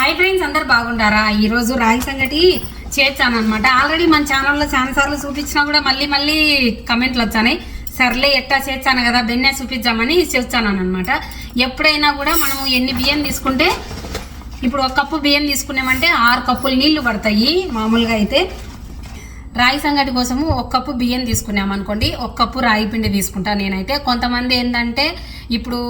Hi friends అందరు బాగుంటారా ఈరోజు రాగి సంగటి చేర్చానమాట ఆల్రెడీ మన ఛానల్లో చాలా సార్లు చూపించినా కూడా మళ్ళీ మళ్ళీ కమెంట్లు వచ్చాయి సర్లే ఎట్టా చేర్చాను కదా బెన్నే చూపించామని చేర్చాను అనమాట ఎప్పుడైనా కూడా మనము ఎన్ని బియ్యం తీసుకుంటే ఇప్పుడు ఒక కప్పు బియ్యం తీసుకున్నామంటే ఆరు కప్పులు నీళ్ళు పడతాయి మామూలుగా అయితే. రాగి సంగటి కోసము ఒక కప్పు బియ్యం తీసుకున్నాం అనుకోండి ఒక కప్పు రాగి పిండి తీసుకుంటా నేనైతే. కొంతమంది ఏంటంటే ఇప్పుడు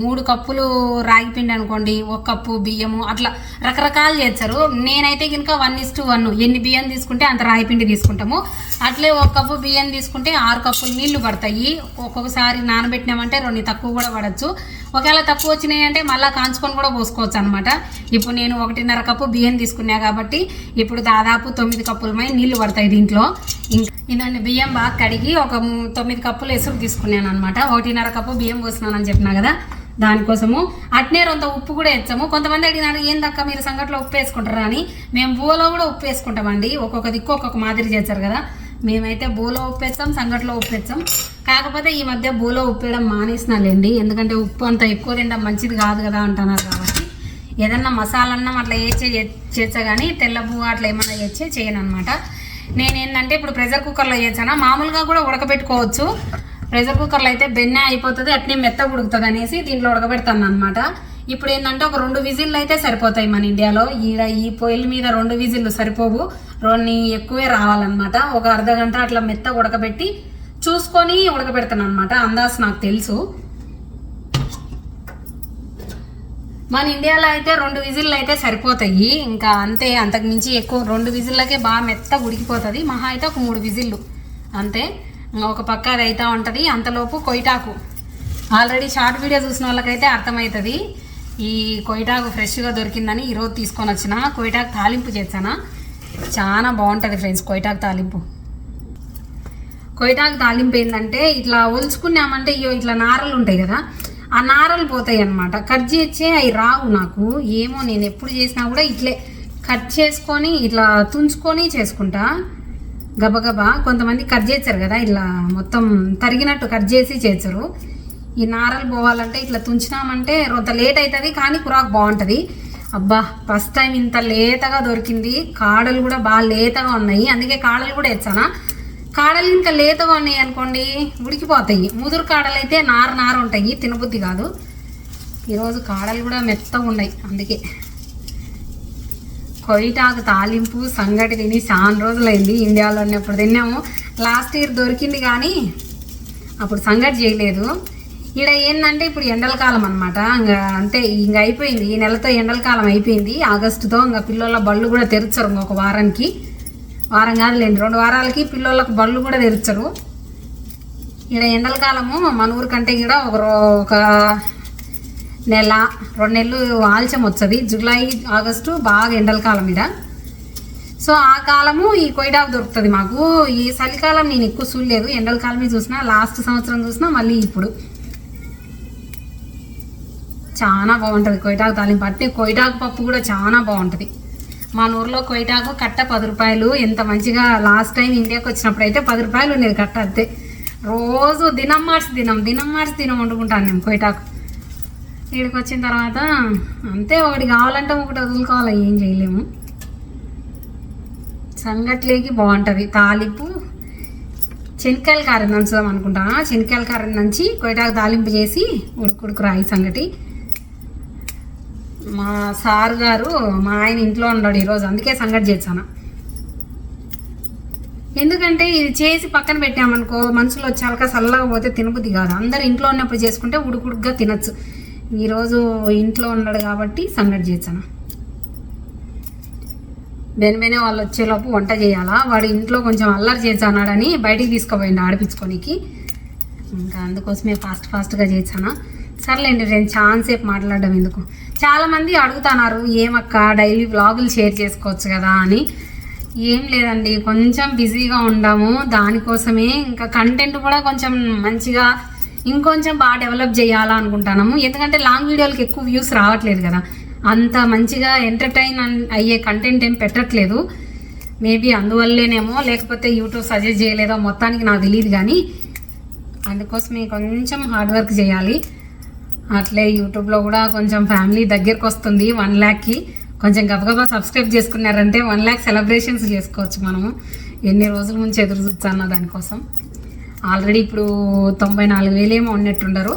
మూడు కప్పులు రాగి పిండి అనుకోండి ఒక కప్పు బియ్యము అట్లా రకరకాలు చేస్తారు. నేనైతే కనుక వన్ ఇస్ టు వన్ ఎన్ని బియ్యం తీసుకుంటే అంత రాగి పిండి తీసుకుంటాము. అట్లే ఒక కప్పు బియ్యం తీసుకుంటే ఆరు కప్పులు నీళ్ళు పడతాయి. ఒక్కొక్కసారి నానబెట్టినామంటే రెండు తక్కువ కూడా పడచ్చు. ఒకవేళ తక్కువ వచ్చినాయి అంటే మళ్ళీ కాంచుకొని కూడా పోసుకోవచ్చు అనమాట ఇప్పుడు నేను ఒకటిన్నర కప్పు బియ్యం తీసుకున్నా కాబట్టి ఇప్పుడు దాదాపు తొమ్మిది కప్పులమై నీళ్ళు పడతాయి దీంట్లో. ఇంకా ఇదండి బియ్యం బాగా కడిగి ఒక తొమ్మిది కప్పులు ఎసురు తీసుకున్నాను అనమాట ఒకటిన్నర కప్పు బియ్యం పోసినానని చెప్పినా కదా దానికోసము. అట్నే రొంత ఉప్పు కూడా వేస్తాము. కొంతమంది అడిగినారు ఏం దక్క మీరు సంగట్లో ఉప్పు వేసుకుంటారా? అని. మేము బూలో కూడా ఉప్పు వేసుకుంటామండి. ఒక్కొక్క దిక్కు ఒక్కొక్క మాదిరి చేస్తారు కదా. మేమైతే బోలో ఉప్పేస్తాం సంగట్లో ఉప్పేస్తాం. కాకపోతే ఈ మధ్య బోలో ఉప్పేయడం మానేసినాలేండి. ఎందుకంటే ఉప్పు అంత ఎక్కువ తినడం మంచిది కాదు కదా అంటున్నారు కాబట్టి. ఏదన్నా మసాలన్నం అట్లా వేచే చేస్తా కానీ తెల్ల పువ్వు అట్లా ఏమన్నా చేస్తే చేయను అనమాట నేనేంటంటే ఇప్పుడు ప్రెషర్ కుక్కర్లో చేసానా మామూలుగా కూడా ఉడకబెట్టుకోవచ్చు. ప్రెషర్ కుక్కర్లో అయితే బెన్నె అయిపోతుంది అట్నే మెత్త ఉడుకుతుంది అనేసి దీంట్లో ఉడకబెడతాను అనమాట ఇప్పుడు ఏంటంటే ఒక రెండు విజిల్లు అయితే సరిపోతాయి మన ఇండియాలో. ఈడ ఈ పొయ్యిల మీద రెండు విజిల్లు సరిపోవు. రెండు ఎక్కువే రావాలన్నమాట. ఒక అర్ధ గంట అట్లా మెత్త ఉడకబెట్టి చూసుకొని ఉడకబెడతాను అనమాట అందాస్ నాకు తెలుసు. మన ఇండియాలో అయితే రెండు విజిల్లు అయితే సరిపోతాయి. ఇంకా అంతే అంతకు మించి ఎక్కువ రెండు విజిల్లకే బాగా మెత్త ఉడికిపోతుంది. మహా అయితే ఒక మూడు విజిల్లు. అంతే. ఒక పక్క అది అయితే ఉంటుంది. అంతలోపు కొయిటాకు ఆల్రెడీ షార్ట్ వీడియో చూసిన వాళ్ళకైతే అర్థమవుతుంది. ఈ కొయిటాకు ఫ్రెష్గా దొరికిందని ఈరోజు తీసుకొని వచ్చిన కొయిటాకు తాలింపు చేశానా? చాలా బాగుంటుంది ఫ్రెండ్స్ కొయిటాకు తాలింపు. కొయిటాకు తాలింపు ఏంటంటే ఇట్లా ఒలుచుకున్నామంటే ఇయో ఇట్లా నారలు ఉంటాయి కదా ఆ నారలు పోతాయి అనమాట కట్ చేసే అవి రావు నాకు. ఏమో నేను ఎప్పుడు చేసినా కూడా ఇట్లే కట్ చేసుకొని ఇట్లా తుంచుకొని చేసుకుంటా. గబగబా. కొంతమంది కట్ చేస్తారు కదా ఇట్లా మొత్తం తరిగినట్టు కట్ చేసి చేస్తారు. ఈ నారలు పోవాలంటే ఇట్లా తుంచినామంటే కొంత లేట్ అవుతుంది కానీ కురాకు బాగుంటుంది. అబ్బా ఫస్ట్ టైం ఇంత లేతగా దొరికింది. కాడలు కూడా బాగా లేతగా ఉన్నాయి. అందుకే కాడలు కూడా ఎచ్చానా కాడలు ఇంత లేతగా ఉన్నాయి అనుకోండి ఉడికిపోతాయి. ముదురు కాడలు అయితే నారు నారు ఉంటాయి. తినబుద్ధి కాదు. ఈరోజు కాడలు కూడా మెత్తగా ఉన్నాయి. అందుకే కొయిటాకు తాలింపు సంగటి తిని చాలా రోజులైంది. ఇండియాలో ఉన్నప్పుడు తిన్నాము. లాస్ట్ ఇయర్ దొరికింది కానీ అప్పుడు సంగటి చేయలేదు. ఈడ ఏంటంటే ఇప్పుడు ఎండల కాలం అనమాట ఇంకా అంతే ఇంక అయిపోయింది. ఈ నెలతో ఎండల కాలం అయిపోయింది. ఆగస్టుతో ఇంకా పిల్లల బళ్ళు కూడా తెరిచారు ఇంకొక వారానికి. వారం కాదులేండి రెండు వారాలకి పిల్లలకు బళ్ళు కూడా తెరిచారు. ఇక్కడ ఎండల కాలము మన ఊరి కంటే కూడా ఒక ఒక నెల రెండు నెలలు ఆలస్యం వచ్చది. జూలై ఆగస్టు బాగా ఎండల కాలం ఇడ సో ఆ కాలము ఈ కొయిడాకు దొరుకుతుంది మాకు. ఈ చలికాలం నేను ఎక్కువ చూడలేదు. ఎండల కాలమే చూసిన లాస్ట్ సంవత్సరం చూసిన మళ్ళీ ఇప్పుడు. చాలా బాగుంటుంది. కొయిటాకు తాలింపు. అట్నే కొయిటాకు పప్పు కూడా చాలా బాగుంటుంది. మన ఊర్లో కొయిటాకు కట్ట పది రూపాయలు. ఎంత మంచిగా లాస్ట్ టైం ఇండియాకి వచ్చినప్పుడు అయితే పది రూపాయలు ఉండేది కట్ట అంతే. రోజు దినం మార్చి దినం దినం మార్చి దినం వండుకుంటాను నేను కొయిటాకు ఇక్కడికి వచ్చిన తర్వాత అంతే ఒకటి కావాలంటే ఒకటి వదులుకోవాలి ఏం చేయలేము. సంగట్లేకి బాగుంటుంది. తాలింపు శనక్కాయల కారం నంచుదాం అనుకుంటాను? శనక్కాయల కారం నంచి కొయిటాకు తాలింపు చేసి ఉడుకుడుకు రాయి సంగటి. మా సార్ గారు మా ఆయన ఇంట్లో ఉన్నాడు ఈరోజు అందుకే సంగటి చేశాను. ఎందుకంటే ఇది చేసి పక్కన పెట్టామనుకో మనుషులు వచ్చాక చల్లగా పోతే తినబుద్ది కాదు. అందరు ఇంట్లో ఉన్నప్పుడు చేసుకుంటే ఉడుకుడుగ్గా తినచ్చు. ఈరోజు ఇంట్లో ఉన్నాడు కాబట్టి సంగటి చేశాను. బెనబెనే వాళ్ళు వచ్చేలోపు వంట చేయాలా? వాడు ఇంట్లో కొంచెం అల్లరి చేశానాడని బయటికి తీసుకుపోయిండు ఆడిపించుకోనికి. ఇంకా అందుకోసమే ఫాస్ట్ ఫాస్ట్గా చేశాను. సర్లేండి నేను చాలాసేపు మాట్లాడడం ఎందుకు? చాలామంది అడుగుతున్నారు ఏమక్క డైలీ వ్లాగులు షేర్ చేసుకోవచ్చు కదా అని. ఏం లేదండి కొంచెం బిజీగా ఉండాము. దానికోసమే ఇంకా కంటెంట్ కూడా కొంచెం మంచిగా ఇంకొంచెం బాగా డెవలప్ చేయాలా అనుకుంటున్నాము. ఎందుకంటే లాంగ్ వీడియోలకి ఎక్కువ వ్యూస్ రావట్లేదు కదా. అంత మంచిగా ఎంటర్టైన్ అయ్యే కంటెంట్ ఏం పెట్టట్లేదు. మేబీ అందువల్లేనేమో లేకపోతే యూట్యూబ్ సజెస్ట్ చేయలేదో మొత్తానికి నాకు తెలియదు కానీ అందుకోసమే కొంచెం హార్డ్ వర్క్ చేయాలి. అట్లే యూట్యూబ్లో కూడా కొంచెం ఫ్యామిలీ దగ్గరకు వస్తుంది వన్ ల్యాక్కి కొంచెం గబగబా సబ్స్క్రైబ్ చేసుకున్నారంటే వన్ ల్యాక్ సెలబ్రేషన్స్ చేసుకోవచ్చు మనము. ఎన్ని రోజుల నుంచి ఎదురు చూస్తాను దానికోసం. ఆల్రెడీ ఇప్పుడు తొంభై నాలుగు వేలు ఏమో ఉన్నట్టుండరు.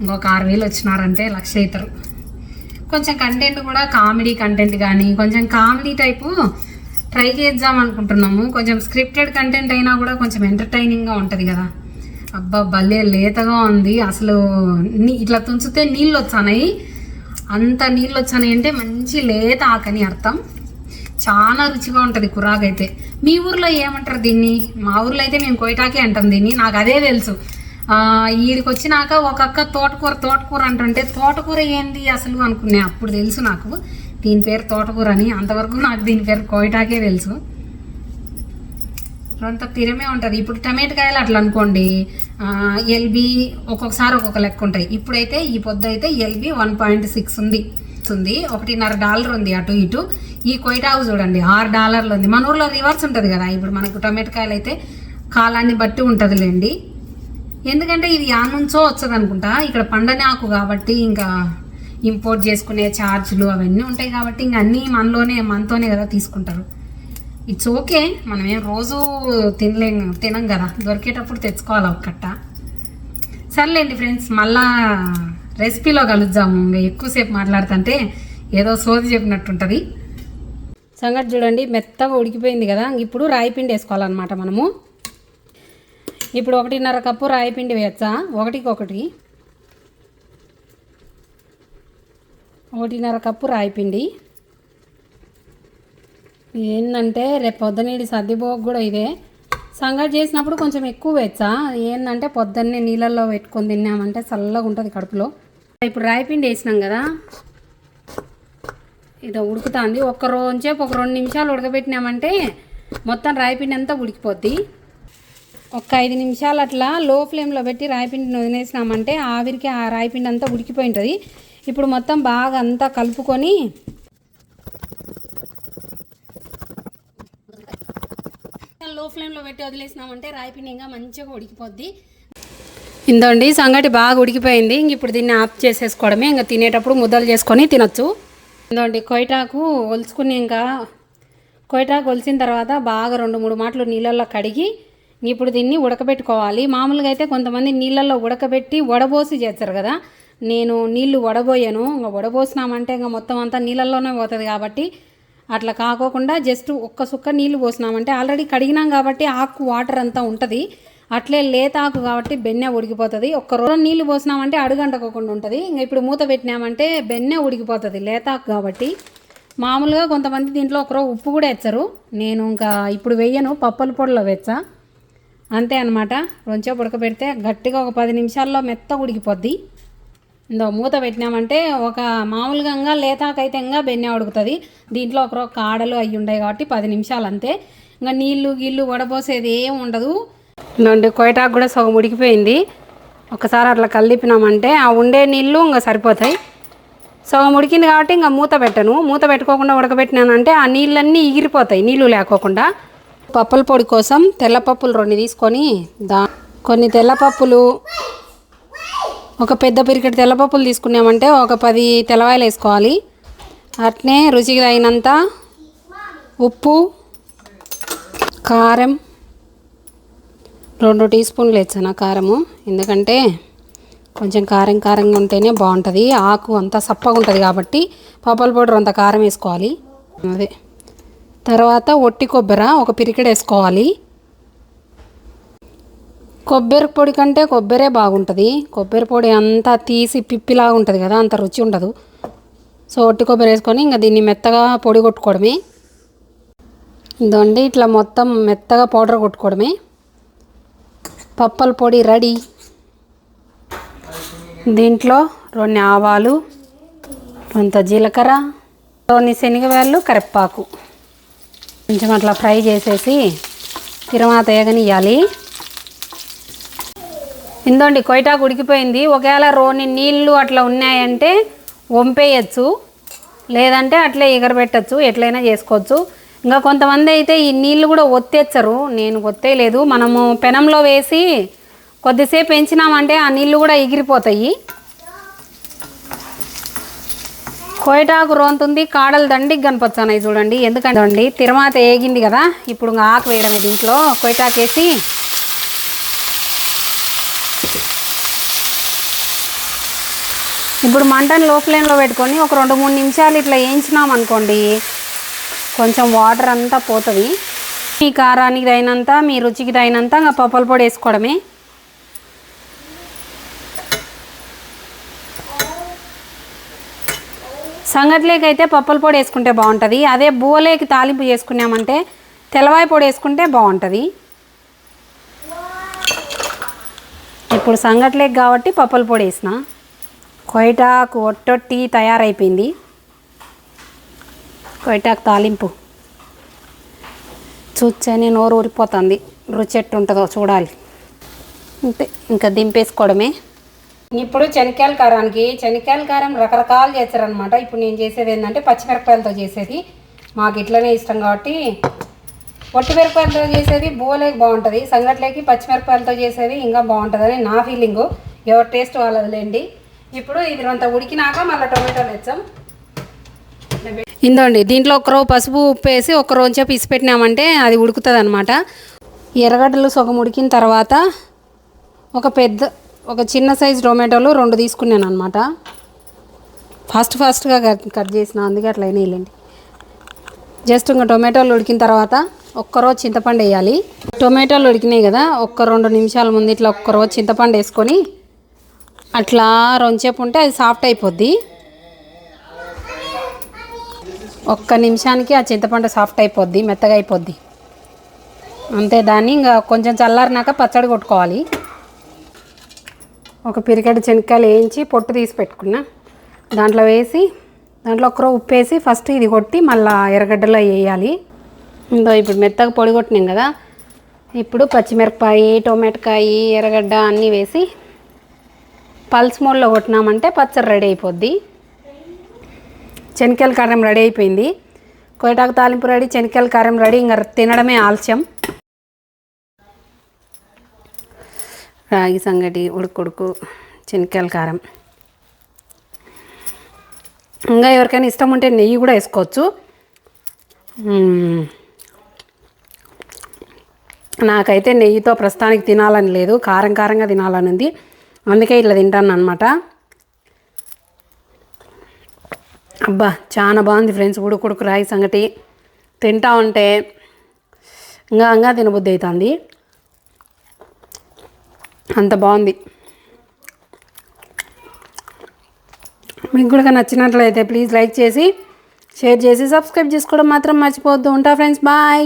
ఇంకొక ఆరు వేలు వచ్చినారంటే లక్ష అవుతారు కొంచెం కంటెంట్ కూడా కామెడీ కంటెంట్ కానీ కొంచెం కామెడీ టైపు ట్రై చేద్దాం అనుకుంటున్నాము. కొంచెం స్క్రిప్టెడ్ కంటెంట్ అయినా కూడా కొంచెం ఎంటర్టైనింగ్గా ఉంటుంది కదా. అబ్బా భలే లేతగా ఉంది. అసలు ఇట్లా తుంచితే నీళ్ళు వచ్చానాయి. అంత నీళ్ళు వచ్చానాయి అంటే మంచి లేత ఆకని అర్థం. చాలా రుచిగా ఉంటుంది కురాగైతే మీ ఊర్లో ఏమంటారు దీన్ని? మా ఊర్లో అయితే మేము కొయిటాకే అంటాం దీన్ని. నాకు అదే తెలుసు. ఆ, వచ్చినాక ఒక అక్క తోటకూర తోటకూర అంటుంటే తోటకూర ఏంది అసలు? అనుకునే అప్పుడు తెలుసు నాకు. దీని పేరు తోటకూర అని. అంతవరకు నాకు దీని పేరు కోయటాకే తెలుసు. అంత తిరమే ఉంటుంది. ఇప్పుడు టమాటకాయలు అట్లా అనుకోండి ఎల్బి ఒక్కొక్కసారి ఒక్కొక్క లెక్క ఉంటాయి. ఇప్పుడైతే ఈ పొద్దు అయితే ఎల్బి వన్ పాయింట్ సిక్స్ ఉంది. ఉంది. ఒకటిన్నర డాలర్ ఉంది అటు ఇటు. ఈ కొయిటావు చూడండి ఆరు డాలర్లు ఉంది. మన ఊర్లో రివర్స్ ఉంటుంది కదా. ఇప్పుడు మనకు టమాటకాయలు అయితే కాలాన్ని బట్టి ఉంటుందిలేండి. ఎందుకంటే ఇది ఆ నుంచో వచ్చదు అనుకుంటా ఇక్కడ పండని ఆకు కాబట్టి ఇంకా ఇంపోర్ట్ చేసుకునే ఛార్జీలు అవన్నీ ఉంటాయి కాబట్టి ఇంక అన్నీ మనలోనే మనతోనే కదా తీసుకుంటారు. ఇట్స్ ఓకే మనం ఏం రోజు తినలేం తినం కదా. దొరికేటప్పుడు తెచ్చుకోవాలి ఒక కట్ట సర్లేండి ఫ్రెండ్స్ మళ్ళా రెసిపీలో కలుద్దాము. ఇంకా ఎక్కువసేపు మాట్లాడుతుంటే ఏదో సోది చెప్పినట్టుంటుంది. సంగతి చూడండి మెత్తగా ఉడికిపోయింది కదా. ఇప్పుడు రాయి పిండి వేసుకోవాలన్నమాట మనము. ఇప్పుడు ఒకటిన్నర కప్పు రాయి పిండి వేయచ్చా? ఒకటికి ఒకటి ఒకటిన్నర కప్పు రాయి పిండి. ఏంటంటే రేపు పొద్దునేది సర్దిపోక కూడా ఇదే. సంగటి చేసినప్పుడు కొంచెం ఎక్కువ వేచ్చా ఏంటంటే పొద్దున్నే నీళ్ళల్లో పెట్టుకొని తిన్నామంటే చల్లగా ఉంటుంది కడుపులో. ఇప్పుడు రాయిపిండి వేసినాం కదా. ఇది ఉడుకుతుంది. ఒక్క రోజుసేపు ఒక రెండు నిమిషాలు ఉడకబెట్టినామంటే మొత్తం రాయిపిండి అంతా ఉడికిపోద్ది. ఒక ఐదు నిమిషాలు అట్లా లో ఫ్లేమ్లో పెట్టి రాయిపిండిని వదిలేసినామంటే ఆవిరికి ఆ రాయిపిండి అంతా ఉడికిపోయి ఉంటుంది. ఇప్పుడు మొత్తం బాగా అంతా కలుపుకొని లో ఫ్లేమ్లో పెట్టి వదిలేసినామంటే రాయిపిండిగా ఇంకా మంచిగా ఉడికిపోద్ది. ఇందండి సంగటి బాగా ఉడికిపోయింది. ఇంక ఇప్పుడు దీన్ని ఆఫ్ చేసేసుకోవడమే. ఇంకా తినేటప్పుడు ముద్దలు చేసుకొని తినొచ్చు. ఇందండి కొయిటాకు ఒలుచుకుని ఇంకా కొయిటాకు ఒలిసిన తర్వాత బాగా రెండు మూడు మాటలు నీళ్ళల్లో కడిగి ఇప్పుడు దీన్ని ఉడకబెట్టుకోవాలి. మామూలుగా అయితే కొంతమంది నీళ్ళల్లో ఉడకబెట్టి వడబోసి చేస్తారు కదా. నేను నీళ్ళు వడబోయాను. ఇంకా వడబోసినామంటే ఇంకా మొత్తం అంతా నీళ్ళల్లోనే పోతుంది కాబట్టి అట్లా కాకోకుండా జస్ట్ ఒక్క సుక్క నీళ్ళు పోసినామంటే ఆల్రెడీ కడిగినాం కాబట్టి ఆకు వాటర్ అంతా ఉంటుంది. అట్లే లేత ఆకు కాబట్టి బెన్నె ఉడికిపోతుంది. ఒక్క రోజు నీళ్ళు పోసినామంటే అడుగంటకోకుండా ఉంటుంది. ఇంకా ఇప్పుడు మూత పెట్టినామంటే బెన్నె ఉడికిపోతుంది లేత ఆకు కాబట్టి. మామూలుగా కొంతమంది దీంట్లో ఒకరో ఉప్పు కూడా వేస్తారు. నేను ఇంకా ఇప్పుడు వెయ్యను పప్పల పొడిలో వెచ్చా అంతే అనమాట రొంచేపు ఉడకబెడితే గట్టిగా ఒక పది నిమిషాల్లో మెత్త ఉడికిపోద్ది. ఇందో మూత పెట్టినామంటే ఒక మామూలుగా ఇంకా లేతాకైతే ఇంకా బెన్నె ఉడుకుతుంది. దీంట్లో ఒకరో కాడలు అవి ఉంటాయి కాబట్టి పది నిమిషాలు అంతే. ఇంకా నీళ్ళు గిళ్ళు వడపోసేది ఏం ఉండదు. ఇందండి కొయటాకు కూడా సగం ఉడికిపోయింది. ఒకసారి అట్లా కలిపినామంటే ఆ ఉండే నీళ్ళు ఇంకా సరిపోతాయి. సగం ఉడికింది కాబట్టి ఇంకా మూత పెట్టను. మూత పెట్టుకోకుండా ఉడకబెట్టినానంటే ఆ నీళ్ళన్నీ ఎగిరిపోతాయి నీళ్ళు లేకోకుండా. పప్పుల పొడి కోసం తెల్లపప్పులు రెండు తీసుకొని దా కొన్ని తెల్లపప్పులు ఒక పెద్ద పిరికెట్ తెల్లపప్పులు తీసుకున్నామంటే ఒక పది తెల్లవాయలు వేసుకోవాలి. అట్నే రుచికి తగినంత ఉప్పు కారం రెండు టీ స్పూన్లు వేసాను కారము. ఎందుకంటే కొంచెం కారం కారంగా ఉంటేనే బాగుంటుంది. ఆకు అంతా సప్పగా ఉంటుంది కాబట్టి పప్పల పౌడర్ అంత కారం వేసుకోవాలి. అదే. తర్వాత ఒట్టి కొబ్బరి ఒక పిరికెడ్ వేసుకోవాలి. కొబ్బరి పొడి కంటే కొబ్బరే బాగుంటుంది. కొబ్బరి పొడి అంతా తీసి పిప్పిలాగా ఉంటుంది కదా అంత రుచి ఉండదు. సో ఒట్టి కొబ్బరి వేసుకొని ఇంకా దీన్ని మెత్తగా పొడి కొట్టుకోవడమే. ఇదండి ఇట్లా మొత్తం మెత్తగా పౌడర్ కొట్టుకోవడమే. పప్పల పొడి రెడీ. దీంట్లో రెండు ఆవాలు కొంత జీలకర్ర కొన్ని శనగవేళ్ళు కరివేపాకు. కొంచెం అట్లా ఫ్రై చేసేసి తిరువాత వేగనియాలి ఇందండి కొయిటాకు ఉడికిపోయింది ఒకవేళ రోని నీళ్ళు అట్లా ఉన్నాయంటే వంపేయచ్చు. లేదంటే అట్లే ఎగరబెట్టచ్చు ఎట్లయినా చేసుకోవచ్చు. ఇంకా కొంతమంది అయితే ఈ నీళ్ళు కూడా ఒత్తేచ్చరు నేను ఒత్తేయలేదు. మనము పెనంలో వేసి కొద్దిసేపు పెంచినామంటే ఆ నీళ్ళు కూడా ఎగిరిపోతాయి. కోయటాకు రోంతుంది కాడలు దండి కనపచ్చాయి చూడండి. ఎందుకంటే తిరుమాత ఏగింది కదా. ఇప్పుడు ఇంకా ఆకు వేయడమే దీంట్లో. కోయటాకు వేసి ఇప్పుడు మంటను లో ఫ్లేమ్లో పెట్టుకొని ఒక రెండు మూడు నిమిషాలు ఇట్లా వేయించినాం అనుకోండి కొంచెం వాటర్ అంతా పోతుంది. మీ కారానికి తగినంత మీ రుచికి తగినంత ఇంకా పప్పుల పొడి వేసుకోవడమే. సంగట్లేకి అయితే పప్పుల పొడి వేసుకుంటే బాగుంటుంది. అదే బూలేకి తాలింపు చేసుకున్నామంటే తెల్లవాయి పొడి వేసుకుంటే బాగుంటుంది. ఇప్పుడు సంగట్లేకి కాబట్టి పప్పుల పొడి వేసిన. కొయిటాకు ఒట్టొట్టి తయారైపోయింది. కొయిటాకు తాలింపు. చూచని నోరు ఊరిపోతుంది. రుచి ఎట్టుంటుందో చూడాలి. అంతే ఇంకా దింపేసుకోవడమే. ఇప్పుడు శనక్కాయల కారానికి శనక్కాయల కారం రకరకాలు చేస్తారనమాట ఇప్పుడు నేను చేసేది ఏంటంటే పచ్చిమిరపకాయలతో చేసేది. మాకు ఇట్లనే ఇష్టం కాబట్టి పొట్టి మిరపకాయలతో చేసేది బోలేకి బాగుంటుంది. సంగట్లేకి పచ్చిమిరపకాయలతో చేసేది ఇంకా బాగుంటుందని నా ఫీలింగు. ఎవరి టేస్ట్ వాళ్ళదిలేండి. ఇప్పుడు ఇది అంత ఉడికినాక మళ్ళీ టొమాటోలు వేస్తాం ఇందండి దీంట్లో ఒక పసుపు ఉప్పు వేసి ఒక రోజు చెప్పి పెట్టినామంటే అది ఉడుకుతుంది అనమాట ఎర్రగడ్డలు సగం ఉడికిన తర్వాత ఒక పెద్ద ఒక చిన్న సైజు టొమాటోలు రెండు తీసుకున్నాను అనమాట ఫాస్ట్ ఫాస్ట్గా కట్ కట్ చేసిన అందుకే అట్లా అయినాయిలేండి. జస్ట్ ఇంకా టొమాటోలు ఉడికిన తర్వాత ఒక్కరోజు చింతపండు వేయాలి. టొమాటోలు ఉడికినాయి కదా ఒక్క రెండు నిమిషాల ముందు ఇట్లా ఒక్కరోజు చింతపండు వేసుకొని అట్లా రొంచేపు ఉంటే అది సాఫ్ట్ అయిపోద్ది. ఒక్క నిమిషానికి ఆ చింతపండు సాఫ్ట్ అయిపోద్ది మెత్తగా అయిపోద్ది. అంతే దాన్ని ఇంకా కొంచెం చల్లారినాక పచ్చడి కొట్టుకోవాలి. ఒక పిరికెడు శనక్కాయలు వేయించి పొట్టు తీసి పెట్టుకున్నా. దాంట్లో వేసి దాంట్లో ఒక్కరో ఉప్పు వేసి ఫస్ట్ ఇది కొట్టి మళ్ళీ ఎర్రగడ్డలో వేయాలి. ఇందో ఇప్పుడు మెత్తగా పొడి కొట్టినాం కదా ఇప్పుడు పచ్చిమిరపకాయ టొమాటోకాయ ఎర్రగడ్డ అన్నీ వేసి పల్స్ మోడ్లో కొట్టినామంటే పచ్చడి రెడీ అయిపోద్ది. శనక్కాయల కారం రెడీ అయిపోయింది. కోయటాకు తాలింపు రెడీ శనక్కాయల కారం రెడీ. ఇంకా తినడమే ఆలస్యం. రాగి సంగటి ఉడుకుడుకు శనక్కాయల కారం. ఇంకా ఎవరికైనా ఇష్టం ఉంటే నెయ్యి కూడా వేసుకోవచ్చు. నాకైతే నెయ్యితో ప్రస్తుతానికి తినాలని లేదు. కారం కారంగా తినాలని ఉంది. అందుకే ఇట్లా తింటాను అనమాట అబ్బా చాలా బాగుంది ఫ్రెండ్స్ ఉడుకుడుకు రాయి సంగటి. తింటా ఉంటే ఇంకా ఇంకా తినబుద్ధి అవుతుంది. అంత బాగుంది. మీకు కూడా నచ్చినట్లయితే ప్లీజ్ లైక్ చేసి షేర్ చేసి సబ్స్క్రైబ్ చేసుకోవడం మాత్రం మర్చిపోవద్దు. ఉంటా ఫ్రెండ్స్ బాయ్.